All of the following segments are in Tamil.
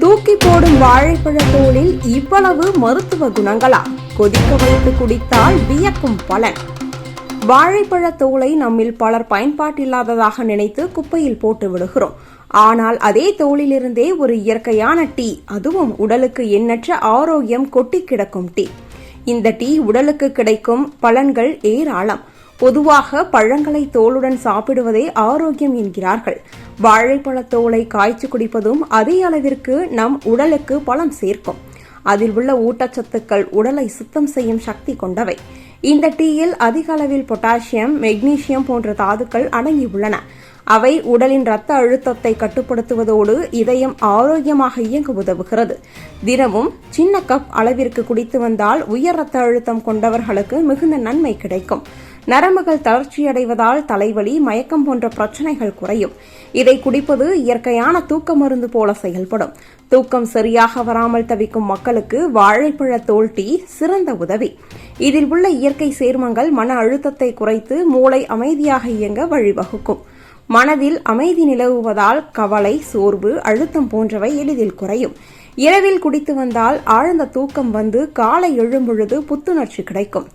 தூக்கி போடும் வாழைப்பழ தோலில் இவ்வளவு மருத்துவ குணங்களா? கொதிக்க வைத்து குடித்தால் வியக்கும் பலன். வாழைப்பழ தோலை நம்மில் பலர் பயன்பாட்டில்லாததாக நினைத்து குப்பையில் போட்டு விடுகிறோம். ஆனால் அதே தோலிலிருந்தே ஒரு இயற்கையான டீ அதுவும் உடலுக்கு எண்ணற்ற ஆரோக்கியம் கொட்டி கிடக்கும் டீ. இந்த டீ உடலுக்கு கிடைக்கும் பலன்கள் ஏராளம். பொதுவாக பழங்களை தோலுடன் சாப்பிடுவதே ஆரோக்கியம் என்கிறார்கள். வாழைப்பழ தோலை காய்ச்சி குடிப்பதும் அதே அளவிற்கு நம் உடலுக்கு பலம் சேர்க்கும். அதில் உள்ள ஊட்டச்சத்துக்கள் உடலை சுத்தம் செய்யும் சக்தி கொண்டவை. இந்த டீயில் அதிக அளவில் பொட்டாசியம் மெக்னீசியம் போன்ற தாதுக்கள் அடங்கியுள்ளன அவை உடலின் இரத்த அழுத்தத்தை கட்டுப்படுத்துவதோடு இதயம் ஆரோக்கியமாக இயங்க உதவுகிறது. தினமும் சின்ன கப் அளவிற்கு குடித்து வந்தால் உயர் இரத்த அழுத்தம் கொண்டவர்களுக்கு மிகுந்த நன்மை கிடைக்கும். நரம்புகள் தளர்ச்சியடைவதால் தலைவலி மயக்கம் போன்ற பிரச்சனைகள் குறையும். இதை குடிப்பது இயற்கையான தூக்க மருந்து போல செயல்படும். தூக்கம் சரியாக வராமல் தவிக்கும் மக்களுக்கு வாழைப்பழ தோல் டீ சிறந்த உதவி. இதில் உள்ள இயற்கை சேர்மங்கள் மன அழுத்தத்தை குறைத்து மூளை அமைதியாக இயங்க வழிவகுக்கும். மனதில் அமைதி நிலவுவதால் கவலை சோர்வு அழுத்தம் போன்றவை எளிதில் குறையும். இரவில் குடித்து வந்தால் ஆழ்ந்த தூக்கம் வந்து காலை எழும்பொழுது புத்துணர்ச்சி கிடைக்கும்.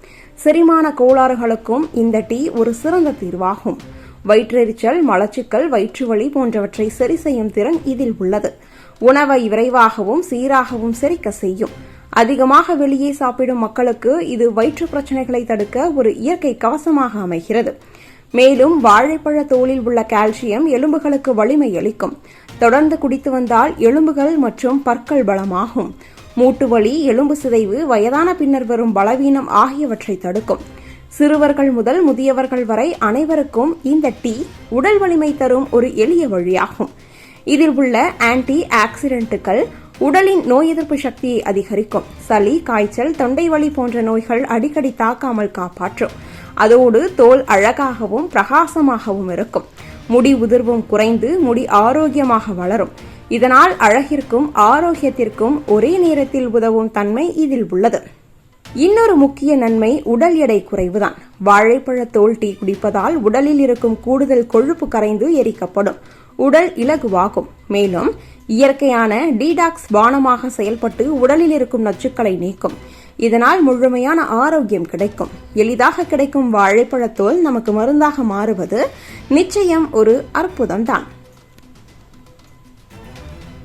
செரிமான கோளாறுகளுக்கும் இந்த டீ ஒரு சிறந்த தீர்வாகும். வயிற்றெரிச்சல் மலச்சிக்கல் வயிற்றுவலி போன்றவற்றை சரி செய்யும் திறன் இதில் உள்ளது. உணவை விரைவாகவும் சீராகவும் செரிக்க செய்யும். அதிகமாக வெளியே சாப்பிடும் மக்களுக்கு இது வயிற்று பிரச்சனைகளை தடுக்க ஒரு இயற்கை கவசமாக அமைகிறது. மேலும் வாழைப்பழ தோலில் உள்ள கால்சியம் எலும்புகளுக்கு வலிமை அளிக்கும். தொடர்ந்து குடித்து வந்தால் எலும்புகள் மற்றும் பற்கள் பலமாகும். மூட்டு வலி எலும்பு சிதைவு வயதான பின்னர் வரும் பலவீனம் ஆகியவற்றை தடுக்கும். சிறுவர்கள் முதல் முதியவர்கள் வரை அனைவருக்கும் இந்த டீ உடல் வலிமை தரும் ஒரு எளிய வழியாகும். இதில் உள்ள ஆன்டி ஆக்சிடென்ட்டுகள் உடலின் நோய் எதிர்ப்பு சக்தியை அதிகரிக்கும். சளி காய்ச்சல் தொண்டை வலி போன்ற நோய்கள் அடிக்கடி தாக்காமல் காப்பாற்றும். அதோடு தோல் அழகாகவும் பிரகாசமாகவும் இருக்கும். முடி உதிர்வும் குறைந்து முடி ஆரோக்கியமாக வளரும். இதனால் அழகிற்கும் ஆரோக்கியத்திற்கும் ஒரே நேரத்தில் உதவும் தன்மை இதில் உள்ளது. இன்னொரு முக்கிய நன்மை உடல் எடை குறைவுதான். வாழைப்பழ தோல் டீ குடிப்பதால் உடலில் இருக்கும் கூடுதல் கொழுப்பு கரைந்து எரிக்கப்படும். உடல் இலகுவாகும். மேலும் இயற்கையான டீடாக்ஸ் பானமாக செயல்பட்டு உடலில் இருக்கும் நச்சுக்களை நீக்கும். இதனால் முழுமையான ஆரோக்கியம் கிடைக்கும். எளிதாக கிடைக்கும் வாழைப்பழத்தோல் நமக்கு மருந்தாக மாறுவது நிச்சயம் ஒரு அற்புதம்தான்.